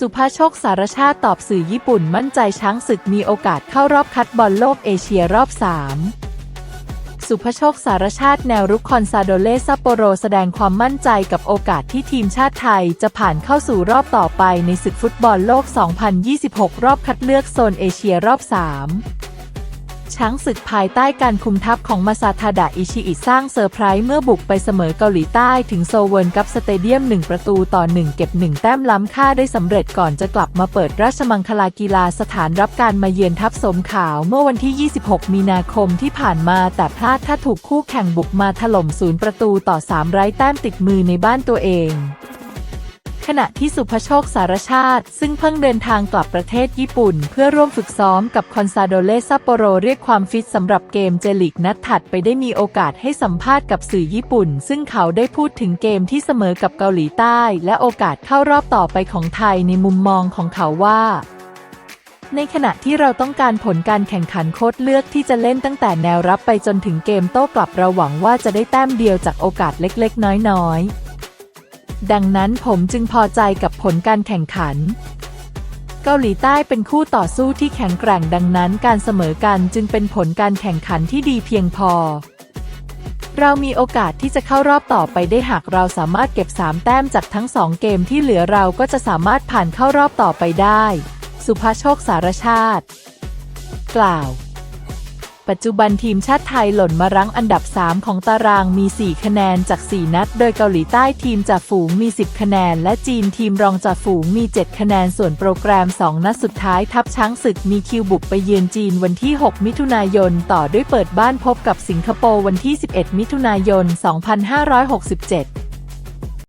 สุภาโชคสารชาติตอบสื่อญี่ปุ่นมั่นใจช้างศึกมีโอกาสเข้ารอบคัดบอลโลกเอเชียรอบ 3 สุภโชคสารชาติแนวรุกคอนซาโดเลซัปโปโรแสดงความมั่นใจกับโอกาสที่ทีมชาติไทยจะผ่านเข้าสู่รอบต่อไปในศึกฟุตบอลโลก 2026 รอบคัดเลือกโซนเอเชียรอบ 3 ช้างศึกภายใต้การคุมทัพของมาซาทาดะอิชิอิสร้างเซอร์ไพรส์เมื่อบุกไปเสมอเกาหลีใต้ถึงโซเวิร์นกับสเตเดียม 1 ประตูต่อ 1 เก็บ 1 แต้มล้ำค่าได้สำเร็จก่อนจะกลับมาเปิดราชมังคลากีฬาสถานรับการมาเยือนทัพสมขาวเมื่อวันที่ 26 มีนาคมที่ผ่านมาแต่พลาดถ้าถูกคู่แข่งบุกมาถล่มศูนย์ประตูต่อ 3 ไร้แต้มติดมือในบ้านตัวเอง ขณะที่สุภโชคสารชาติ ซึ่งเพิ่งเดินทางกลับประเทศญี่ปุ่น เพื่อร่วมฝึกซ้อมกับคอนซาโดเลซัปโปโรเรียกความฟิตสำหรับเกมเจลิกนัดถัดไปได้มีโอกาสให้สัมภาษณ์กับสื่อญี่ปุ่น ซึ่งเขาได้พูดถึงเกมที่เสมอกับเกาหลีใต้ และโอกาสเข้ารอบต่อไปของไทยในมุมมองของเขาว่าในขณะที่เราต้องการผลการแข่งขันโค้ดเลือกที่จะเล่นตั้งแต่แนวรับไปจนถึงเกมโต้กลับเราหวังว่าจะได้แต้มเดียวจากโอกาสเล็กๆ น้อยๆ ดังนั้นผมจึงพอใจกับผลการแข่งขัน เกาหลีใต้เป็นคู่ต่อสู้ที่แข็งแกร่งดังนั้นการเสมอกันจึงเป็นผลการแข่งขันที่ดีเพียงพอ เรามีโอกาสที่จะเข้ารอบต่อไปได้หากเราสามารถเก็บ 3 แต้มจากทั้ง 2 เกมที่เหลือเราก็จะสามารถผ่านเข้ารอบต่อไปได้ สุภาโชคสารชาติ กล่าว ปัจจุบันทีมชาติไทยหล่นมารั้งอันดับ 3 ของตารางมี 4 คะแนนจาก 4 นัด โดยเกาหลีใต้ทีมจ่าฝูงมี 10 คะแนน และจีนทีมรองจ่าฝูงมี 7 คะแนน ส่วนโปรแกรม 2 นัดสุดท้ายทัพช้างศึกมีคิวบุกไปเยือนจีนวันที่ 6 มิถุนายน ต่อด้วยเปิดบ้านพบกับสิงคโปร์วันที่ 11 มิถุนายน 2567